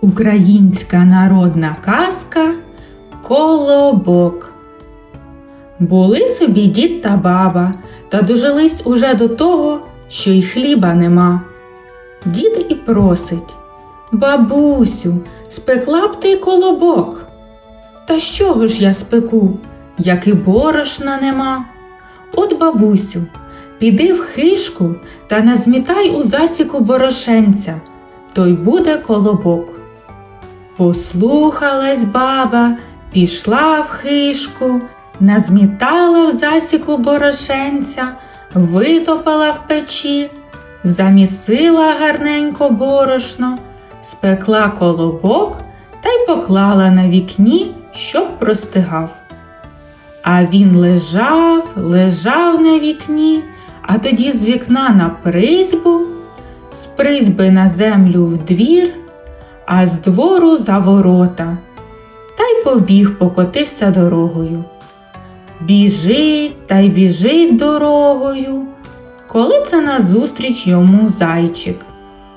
Українська народна казка Колобок. Були собі дід та баба, та дожились уже до того, що й хліба нема. Дід і просить Бабусю, спекла б ти колобок. Та з чого ж я спеку, як і борошна нема? От, бабусю, піди в хишку та назмітай у засіку борошенця, то й буде колобок. Послухалась баба, пішла в хишку, назмітала в засіку борошенця, витопала в печі, замісила гарненько борошно, спекла колобок та й поклала на вікні, щоб простигав. А він лежав, лежав на вікні, а тоді з вікна на призьбу, з призьби на землю в двір, а з двору за ворота, та й побіг покотився дорогою. Біжить та й біжить дорогою, коли це назустріч йому зайчик.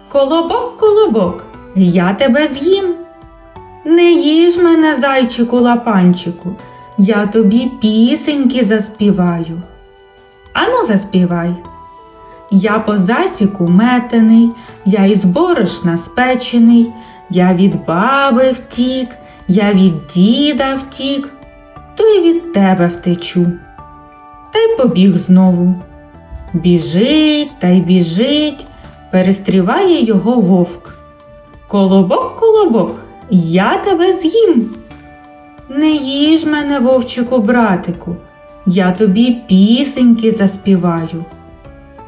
Колобок, колобок, я тебе з'їм. Не їж мене, зайчику лапанчику, я тобі пісеньки заспіваю. Ану, заспівай. Я по засіку метений, я із борошна спечений, я від баби втік, я від діда втік, то й від тебе втечу. Та й побіг знову. Біжить та й біжить, перестріває його вовк. Колобок, колобок, я тебе з'їм. Не їж мене, вовчику, братику, я тобі пісеньки заспіваю.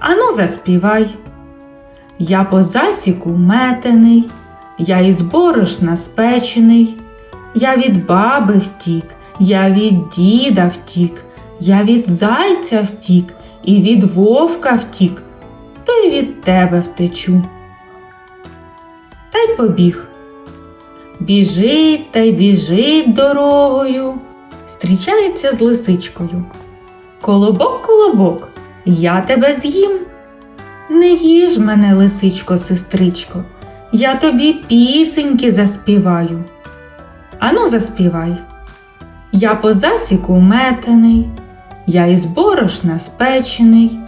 Ану, заспівай. Я по засіку метений, я із борошна спечений, я від баби втік, я від діда втік, я від зайця втік і від вовка втік, то й від тебе втечу. Та й побіг. Біжить та й біжить дорогою, зустрічається з лисичкою. Колобок, колобок, я тебе з'їм. Не їж мене, лисичко, сестричко, я тобі пісеньки заспіваю. Ану, заспівай. Я по засіку метений, я із борошна спечений,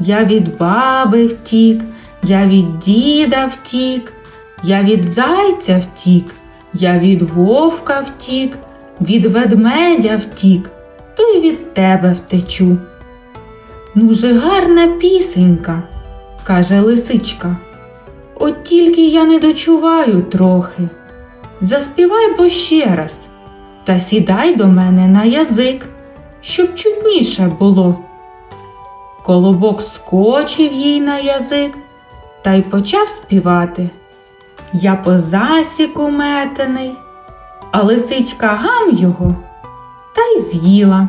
я від баби втік, я від діда втік, я від зайця втік, я від вовка втік, від ведмедя втік, то й від тебе втечу. Ну же гарна пісенька, каже лисичка. От тільки я не дочуваю трохи. Заспівай бо ще раз, та сідай до мене на язик, щоб чутніше було. Колобок скочив їй на язик та й почав співати. Я по засіку метений, а лисичка гам його та й з'їла.